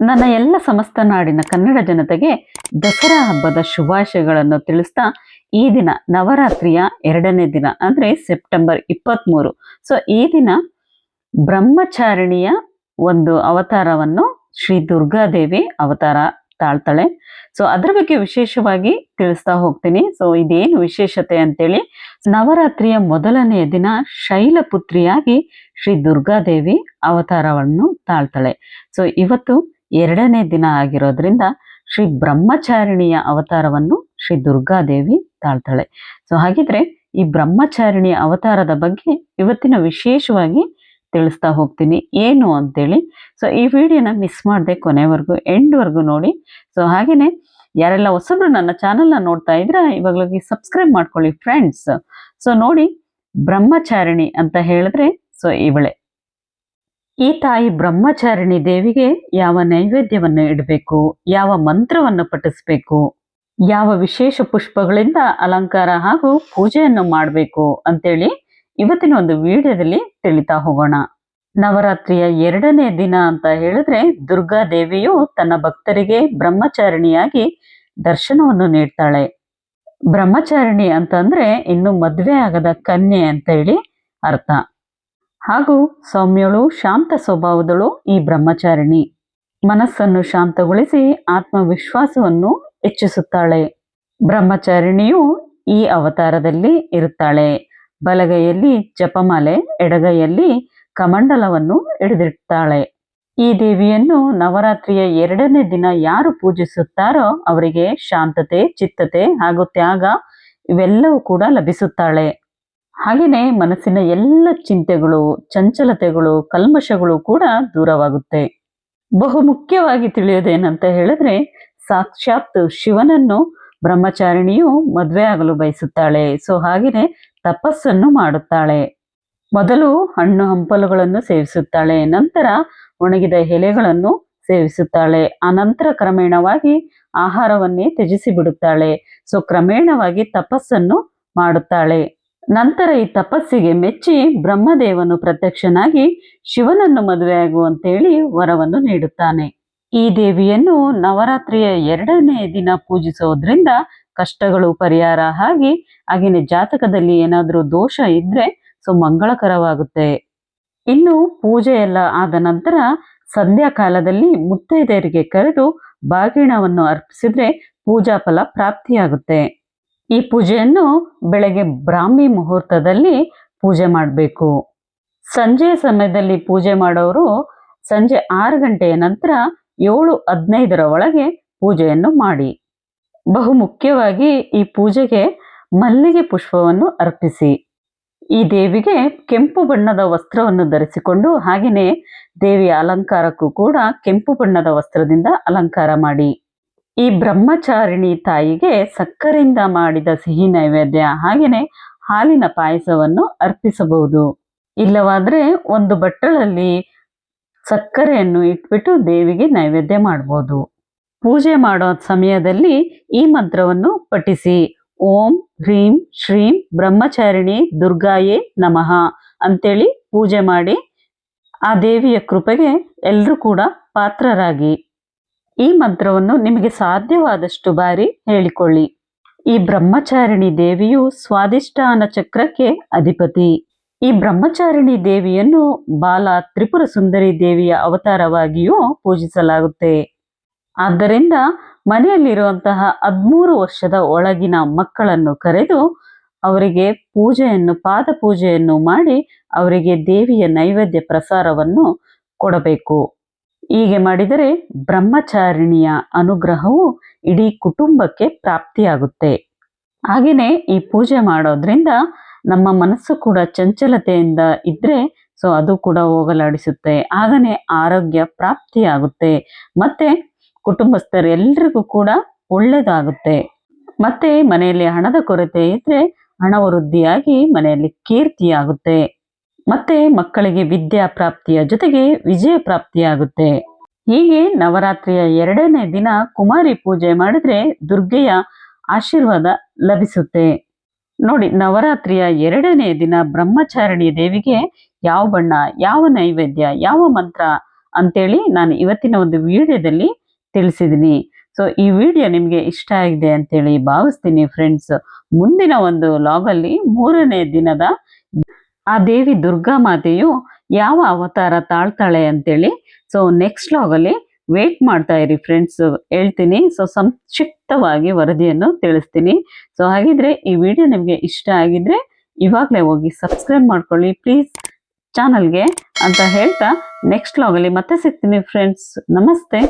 ನನ್ನ ಎಲ್ಲ ಸಮಸ್ತ ನಾಡಿನ ಕನ್ನಡ ಜನತೆಗೆ ದಸರಾ ಹಬ್ಬದ ಶುಭಾಶಯಗಳನ್ನು ತಿಳಿಸ್ತಾ ಈ ದಿನ ನವರಾತ್ರಿಯ ಎರಡನೇ ದಿನ, ಅಂದ್ರೆ ಸೆಪ್ಟೆಂಬರ್ ಇಪ್ಪತ್ತ್ಮೂರು ಸೊ ಈ ದಿನ ಬ್ರಹ್ಮಚಾರಿಣಿಯ ಒಂದು ಅವತಾರವನ್ನು ಶ್ರೀ ದುರ್ಗಾದೇವಿ ಅವತಾರ ತಾಳ್ತಾಳೆ. ಸೊ ಅದ್ರ ಬಗ್ಗೆ ವಿಶೇಷವಾಗಿ ತಿಳಿಸ್ತಾ ಹೋಗ್ತೀನಿ. ಸೊ ಇದೇನು ವಿಶೇಷತೆ ಅಂತೇಳಿ, ನವರಾತ್ರಿಯ ಮೊದಲನೆಯ ದಿನ ಶೈಲಪುತ್ರಿಯಾಗಿ ಶ್ರೀ ದುರ್ಗಾದೇವಿ ಅವತಾರವನ್ನು ತಾಳ್ತಾಳೆ. ಸೊ ಇವತ್ತು ಎರಡನೇ ದಿನ ಆಗಿರೋದ್ರಿಂದ ಶ್ರೀ ಬ್ರಹ್ಮಚಾರಿಣಿಯ ಅವತಾರವನ್ನು ಶ್ರೀ ದುರ್ಗಾದೇವಿ ತಾಳ್ತಾಳೆ. ಸೊ ಹಾಗಿದ್ರೆ ಈ ಬ್ರಹ್ಮಚಾರಿಣಿಯ ಅವತಾರದ ಬಗ್ಗೆ ಇವತ್ತಿನ ವಿಶೇಷವಾಗಿ ತಿಳಿಸ್ತಾ ಹೋಗ್ತೀನಿ. ಏನು ಅಂತೇಳಿ? ಸೊ ಈ ವಿಡಿಯೋನ ಮಿಸ್ ಮಾಡದೆ ಕೊನೆವರೆಗೂ, ಎಂಡ್ವರೆಗೂ ನೋಡಿ. ಸೊ ಹಾಗೇನೆ ಯಾರೆಲ್ಲ ಹೊಸಬ್ರು ನನ್ನ ಚಾನೆಲ್ನ ನೋಡ್ತಾ ಇದ್ರೆ, ಇವಾಗಲೋಗಿ ಸಬ್ಸ್ಕ್ರೈಬ್ ಮಾಡ್ಕೊಳ್ಳಿ ಫ್ರೆಂಡ್ಸ್ ಸೊ ನೋಡಿ ಬ್ರಹ್ಮಚಾರಿಣಿ ಅಂತ ಹೇಳಿದ್ರೆ ಸೊ ಇವಳೆ. ಈ ತಾಯಿ ಬ್ರಹ್ಮಚಾರಿಣಿ ದೇವಿಗೆ ಯಾವ ನೈವೇದ್ಯವನ್ನು ಇಡಬೇಕು? ಯಾವ ಮಂತ್ರವನ್ನು ಪಠಿಸಬೇಕು? ಯಾವ ವಿಶೇಷ ಪುಷ್ಪಗಳಿಂದ ಅಲಂಕಾರ ಹಾಗೂ ಪೂಜೆಯನ್ನು ಮಾಡಬೇಕು ಅಂತೇಳಿ ಇವತ್ತಿನ ಒಂದು ವಿಡಿಯೋದಲ್ಲಿ ತಿಳಿತಾ ಹೋಗೋಣ. ನವರಾತ್ರಿಯ ಎರಡನೇ ದಿನ ಅಂತ ಹೇಳಿದ್ರೆ ದುರ್ಗಾ ದೇವಿಯು ತನ್ನ ಭಕ್ತರಿಗೆ ಬ್ರಹ್ಮಚಾರಿಣಿಯಾಗಿ ದರ್ಶನವನ್ನು ನೀಡ್ತಾಳೆ. ಬ್ರಹ್ಮಚಾರಿಣಿ ಅಂತಂದ್ರೆ ಇನ್ನು ಮದುವೆ ಆಗದ ಕನ್ಯೆ ಅಂತ ಹೇಳಿ ಅರ್ಥ. ಹಾಗೂ ಸೌಮ್ಯಳು ಶಾಂತ ಸ್ವಭಾವದಳು ಈ ಬ್ರಹ್ಮಚಾರಿಣಿ. ಮನಸ್ಸನ್ನು ಶಾಂತಗೊಳಿಸಿ ಆತ್ಮವಿಶ್ವಾಸವನ್ನು ಹೆಚ್ಚಿಸುತ್ತಾಳೆ. ಬ್ರಹ್ಮಚಾರಿಣಿಯು ಈ ಅವತಾರದಲ್ಲಿ ಇರುತ್ತಾಳೆ. ಬಲಗೈಯಲ್ಲಿ ಜಪಮಾಲೆ, ಎಡಗೈಯಲ್ಲಿ ಕಮಂಡಲವನ್ನು ಹಿಡಿದಿರ್ತಾಳೆ ಈ ದೇವಿಯನ್ನು ನವರಾತ್ರಿಯ ಎರಡನೇ ದಿನ ಯಾರು ಪೂಜಿಸುತ್ತಾರೋ ಅವರಿಗೆ ಶಾಂತತೆ, ಚಿತ್ತತೆ ಹಾಗೂ ತ್ಯಾಗ ಇವೆಲ್ಲವೂ ಕೂಡ ಲಭಿಸುತ್ತಾಳೆ. ಹಾಗೆಯೇ ಮನಸ್ಸಿನ ಎಲ್ಲ ಚಿಂತೆಗಳು, ಚಂಚಲತೆಗಳು, ಕಲ್ಮಶಗಳು ಕೂಡ ದೂರವಾಗುತ್ತೆ. ಬಹು ಮುಖ್ಯವಾಗಿ ತಿಳಿಯೋದೇನಂತ ಹೇಳಿದ್ರೆ, ಸಾಕ್ಷಾತ್ ಶಿವನನ್ನು ಬ್ರಹ್ಮಚಾರಿಣಿಯು ಮದುವೆ ಆಗಲು ಬಯಸುತ್ತಾಳೆ. ಸೊ ಹಾಗೆಯೇ ತಪಸ್ಸನ್ನು ಮಾಡುತ್ತಾಳೆ. ಮೊದಲು ಹಣ್ಣು ಹಂಪಲುಗಳನ್ನು ಸೇವಿಸುತ್ತಾಳೆ, ನಂತರ ಒಣಗಿದ ಎಲೆಗಳನ್ನು ಸೇವಿಸುತ್ತಾಳೆ. ಅನಂತರ ಕ್ರಮೇಣವಾಗಿ ಆಹಾರವನ್ನೇ ತ್ಯಜಿಸಿ ಬಿಡುತ್ತಾಳೆ ಸೊ, ಕ್ರಮೇಣವಾಗಿ ತಪಸ್ಸನ್ನು ಮಾಡುತ್ತಾಳೆ. ನಂತರ ಈ ತಪಸ್ಸಿಗೆ ಮೆಚ್ಚಿ ಬ್ರಹ್ಮದೇವನು ಪ್ರತ್ಯಕ್ಷನಾಗಿ ಶಿವನನ್ನು ಮದುವೆಯಾಗುವಂತೇಳಿ ವರವನ್ನು ನೀಡುತ್ತಾನೆ. ಈ ದೇವಿಯನ್ನು ನವರಾತ್ರಿಯ ಎರಡನೇ ದಿನ ಪೂಜಿಸೋದ್ರಿಂದ ಕಷ್ಟಗಳು ಪರಿಹಾರ ಆಗಿ ಆಗಿನ ಜಾತಕದಲ್ಲಿ ಏನಾದರೂ ದೋಷ ಇದ್ರೆ ಸೊ ಮಂಗಳಕರವಾಗುತ್ತೆ. ಇನ್ನು ಪೂಜೆ ಎಲ್ಲ ಆದ ನಂತರ ಸಂಧ್ಯಾಕಾಲದಲ್ಲಿ ಮುತ್ತೈದೆಯರಿಗೆ ಕರೆದು ಬಾಗಿಣವನ್ನು ಅರ್ಪಿಸಿದ್ರೆ ಪೂಜಾ ಫಲ ಪ್ರಾಪ್ತಿಯಾಗುತ್ತೆ. ಈ ಪೂಜೆಯನ್ನು ಬೆಳಗ್ಗೆ ಬ್ರಾಹ್ಮಿ ಮುಹೂರ್ತದಲ್ಲಿ ಪೂಜೆ ಮಾಡಬೇಕು. ಸಂಜೆಯ ಸಮಯದಲ್ಲಿ ಪೂಜೆ ಮಾಡೋರು ಸಂಜೆ ಆರು ಗಂಟೆಯ ನಂತರ ಏಳು ಹದಿನೈದರ ಒಳಗೆ ಪೂಜೆಯನ್ನು ಮಾಡಿ. ಬಹು ಮುಖ್ಯವಾಗಿ ಈ ಪೂಜೆಗೆ ಮಲ್ಲಿಗೆ ಪುಷ್ಪವನ್ನು ಅರ್ಪಿಸಿ. ಈ ದೇವಿಗೆ ಕೆಂಪು ಬಣ್ಣದ ವಸ್ತ್ರವನ್ನು ಧರಿಸಿಕೊಂಡು ಹಾಗೆಯೇ ದೇವಿಯ ಅಲಂಕಾರಕ್ಕೂ ಕೂಡ ಕೆಂಪು ಬಣ್ಣದ ವಸ್ತ್ರದಿಂದ ಅಲಂಕಾರ ಮಾಡಿ. ಈ ಬ್ರಹ್ಮಚಾರಿಣಿ ತಾಯಿಗೆ ಸಕ್ಕರೆಯಿಂದ ಮಾಡಿದ ಸಿಹಿ ನೈವೇದ್ಯ ಹಾಗೆಯೇ ಹಾಲಿನ ಪಾಯಸವನ್ನು ಅರ್ಪಿಸಬಹುದು. ಇಲ್ಲವಾದರೆ ಒಂದು ಬಟ್ಟಲಲ್ಲಿ ಸಕ್ಕರೆಯನ್ನು ಇಟ್ಬಿಟ್ಟು ದೇವಿಗೆ ನೈವೇದ್ಯ ಮಾಡ್ಬೋದು. ಪೂಜೆ ಮಾಡೋ ಸಮಯದಲ್ಲಿ ಈ ಮಂತ್ರವನ್ನು ಪಠಿಸಿ. ಓಂ ಹ್ರೀಂ ಶ್ರೀಂ ಬ್ರಹ್ಮಚಾರಿಣಿ ದುರ್ಗಾಯೇ ನಮಃ ಅಂತೇಳಿ ಪೂಜೆ ಮಾಡಿ ಆ ದೇವಿಯ ಕೃಪೆಗೆ ಎಲ್ಲರೂ ಕೂಡ ಪಾತ್ರರಾಗಿ. ಈ ಮಂತ್ರವನ್ನು ನಿಮಗೆ ಸಾಧ್ಯವಾದಷ್ಟು ಬಾರಿ ಹೇಳಿಕೊಳ್ಳಿ. ಈ ಬ್ರಹ್ಮಚಾರಿಣಿ ದೇವಿಯು ಸ್ವಾದಿಷ್ಠಾನ ಚಕ್ರಕ್ಕೆ ಅಧಿಪತಿ. ಈ ಬ್ರಹ್ಮಚಾರಿಣಿ ದೇವಿಯನ್ನು ಬಾಲ ತ್ರಿಪುರ ಸುಂದರಿ ದೇವಿಯ ಅವತಾರವಾಗಿಯೂ ಪೂಜಿಸಲಾಗುತ್ತೆ. ಆದ್ದರಿಂದ ಮನೆಯಲ್ಲಿರುವಂತಹ ಹದಿಮೂರು ವರ್ಷದ ಒಳಗಿನ ಮಕ್ಕಳನ್ನು ಕರೆದು ಅವರಿಗೆ ಪೂಜೆಯನ್ನು, ಪಾದ ಪೂಜೆಯನ್ನು ಮಾಡಿ ಅವರಿಗೆ ದೇವಿಯ ನೈವೇದ್ಯ ಪ್ರಸಾರವನ್ನು ಕೊಡಬೇಕು. ಹೀಗೆ ಮಾಡಿದರೆ ಬ್ರಹ್ಮಚಾರಿಣಿಯ ಅನುಗ್ರಹವು ಇಡೀ ಕುಟುಂಬಕ್ಕೆ ಪ್ರಾಪ್ತಿಯಾಗುತ್ತೆ. ಹಾಗೆಯೇ ಈ ಪೂಜೆ ಮಾಡೋದ್ರಿಂದ ನಮ್ಮ ಮನಸ್ಸು ಕೂಡ ಚಂಚಲತೆಯಿಂದ ಇದ್ದರೆ ಸೊ ಅದು ಕೂಡ ಹೋಗಲಾಡಿಸುತ್ತೆ. ಆಗನೇ ಆರೋಗ್ಯ ಪ್ರಾಪ್ತಿಯಾಗುತ್ತೆ. ಮತ್ತೆ ಕುಟುಂಬಸ್ಥರೆಲ್ಲರಿಗೂ ಕೂಡ ಒಳ್ಳೆಯದಾಗುತ್ತೆ ಮತ್ತೆ ಮನೆಯಲ್ಲಿ ಹಣದ ಕೊರತೆ ಇದ್ರೆ ಹಣ ವೃದ್ಧಿಯಾಗಿ ಮನೆಯಲ್ಲಿ ಕೀರ್ತಿಯಾಗುತ್ತೆ. ಮತ್ತೆ ಮಕ್ಕಳಿಗೆ ವಿದ್ಯಾ ಪ್ರಾಪ್ತಿಯ ಜೊತೆಗೆ ವಿಜಯ ಪ್ರಾಪ್ತಿಯಾಗುತ್ತೆ. ಹೀಗೆ ನವರಾತ್ರಿಯ ಎರಡನೇ ದಿನ ಕುಮಾರಿ ಪೂಜೆ ಮಾಡಿದ್ರೆ ದುರ್ಗೆಯ ಆಶೀರ್ವಾದ ಲಭಿಸುತ್ತೆ. ನೋಡಿ, ನವರಾತ್ರಿಯ ಎರಡನೇ ದಿನ ಬ್ರಹ್ಮಚಾರಣಿ ದೇವಿಗೆ ಯಾವ ಬಣ್ಣ, ಯಾವ ನೈವೇದ್ಯ, ಯಾವ ಮಂತ್ರ ಅಂತೇಳಿ ನಾನು ಇವತ್ತಿನ ಒಂದು ವಿಡಿಯೋದಲ್ಲಿ ತಿಳಿಸಿದ್ದೀನಿ. ಸೊ ಈ ವಿಡಿಯೋ ನಿಮಗೆ ಇಷ್ಟ ಆಗಿದೆ ಅಂತೇಳಿ ಭಾವಿಸ್ತೀನಿ ಫ್ರೆಂಡ್ಸ್ ಮುಂದಿನ ಒಂದು ಲಾಗಲ್ಲಿ ಮೂರನೇ ದಿನದ ಆ ದೇವಿ ದುರ್ಗಾ ಮಾತೆಯು ಯಾವ ಅವತಾರ ತಾಳ್ತಾಳೆ ಅಂತೇಳಿ ಸೊ ನೆಕ್ಸ್ಟ್ ಲಾಗಲ್ಲಿ ವೇಟ್ ಮಾಡ್ತಾ ಇರಿ ಫ್ರೆಂಡ್ಸ್ ಹೇಳ್ತೀನಿ. ಸೊ ಸಂಕ್ಷಿಪ್ತವಾಗಿ ವರದಿಯನ್ನು ತಿಳಿಸ್ತೀನಿ. ಸೊ ಹಾಗಿದ್ರೆ ಈ ವಿಡಿಯೋ ನಿಮಗೆ ಇಷ್ಟ ಆಗಿದ್ರೆ ಇವಾಗಲೇ ಹೋಗಿ ಸಬ್ಸ್ಕ್ರೈಬ್ ಮಾಡ್ಕೊಳ್ಳಿ ಪ್ಲೀಸ್ ಚಾನಲ್ಗೆ ಅಂತ ಹೇಳ್ತಾ ನೆಕ್ಸ್ಟ್ ಲಾಗಲ್ಲಿ ಮತ್ತೆ ಸಿಗ್ತೀನಿ ಫ್ರೆಂಡ್ಸ್ ನಮಸ್ತೆ.